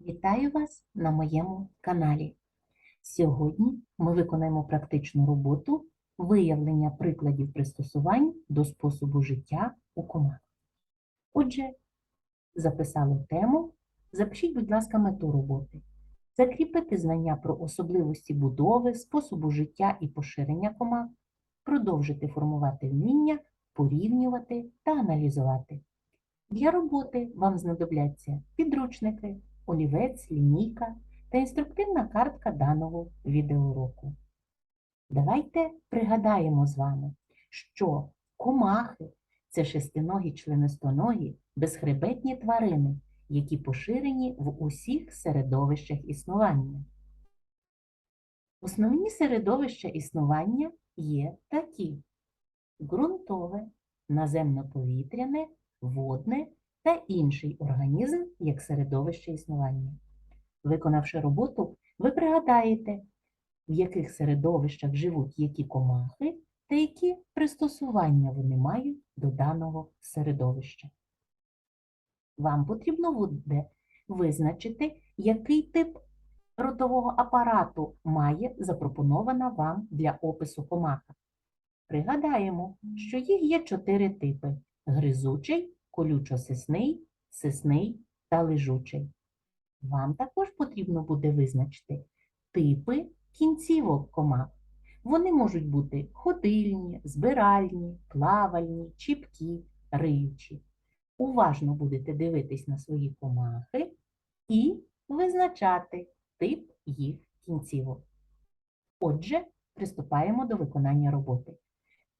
Вітаю вас на моєму каналі. Сьогодні ми виконаємо практичну роботу виявлення прикладів пристосувань до способу життя у комах. Отже, записали тему. Запишіть, будь ласка, мету роботи. Закріпити знання про особливості будови, способу життя і поширення комах, продовжити формувати вміння, порівнювати та аналізувати. Для роботи вам знадобляться підручники, олівець, лінійка та інструктивна картка даного відеоуроку. Давайте пригадаємо з вами, що комахи це шестиногі членистоногі безхребетні тварини, які поширені в усіх середовищах існування. Основні середовища існування є такі: ґрунтове, наземно-повітряне, водне та інший організм як середовище існування. Виконавши роботу, ви пригадаєте, в яких середовищах живуть які комахи та які пристосування вони мають до даного середовища. Вам потрібно буде визначити, який тип ротового апарату має запропонована вам для опису комаха. Пригадаємо, що їх є чотири типи гризучий, колючо-сисний, сисний та лежучий. Вам також потрібно буде визначити типи кінцівок комах. Вони можуть бути ходильні, збиральні, плавальні, чіпкі, риючі. Уважно будете дивитись на свої комахи і визначати тип їх кінцівок. Отже, приступаємо до виконання роботи.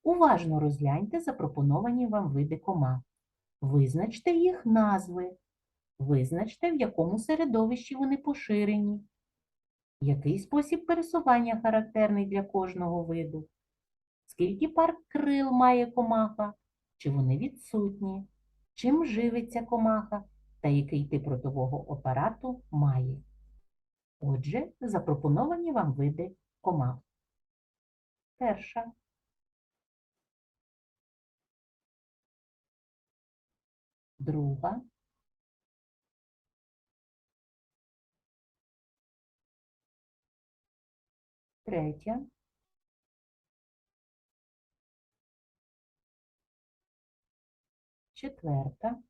Уважно розгляньте запропоновані вам види комах. Визначте їх назви. Визначте, в якому середовищі вони поширені. Який спосіб пересування характерний для кожного виду? Скільки пар крил має комаха? Чи вони відсутні? Чим живиться комаха? Та який тип ротового апарату має? Отже, запропоновані вам види комах. Перша. Друга. Третя. Четверта.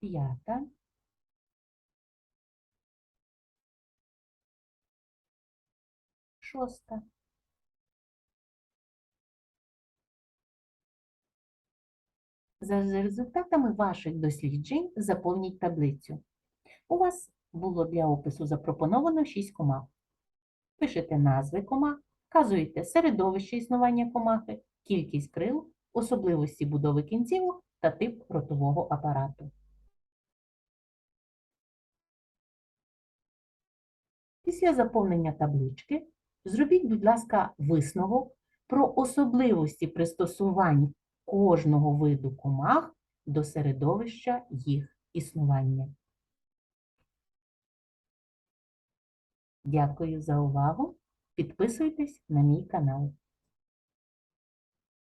П'ята. Шоста. За результатами ваших досліджень заповніть таблицю. У вас було для опису запропоновано 6 комах. Пишете назви комах, вказуєте середовище існування комахи, кількість крил, особливості будови кінцівок та тип ротового апарату. Після заповнення таблички зробіть, будь ласка, висновок про особливості пристосувань кожного виду комах до середовища їх існування. Дякую за увагу. Підписуйтесь на мій канал.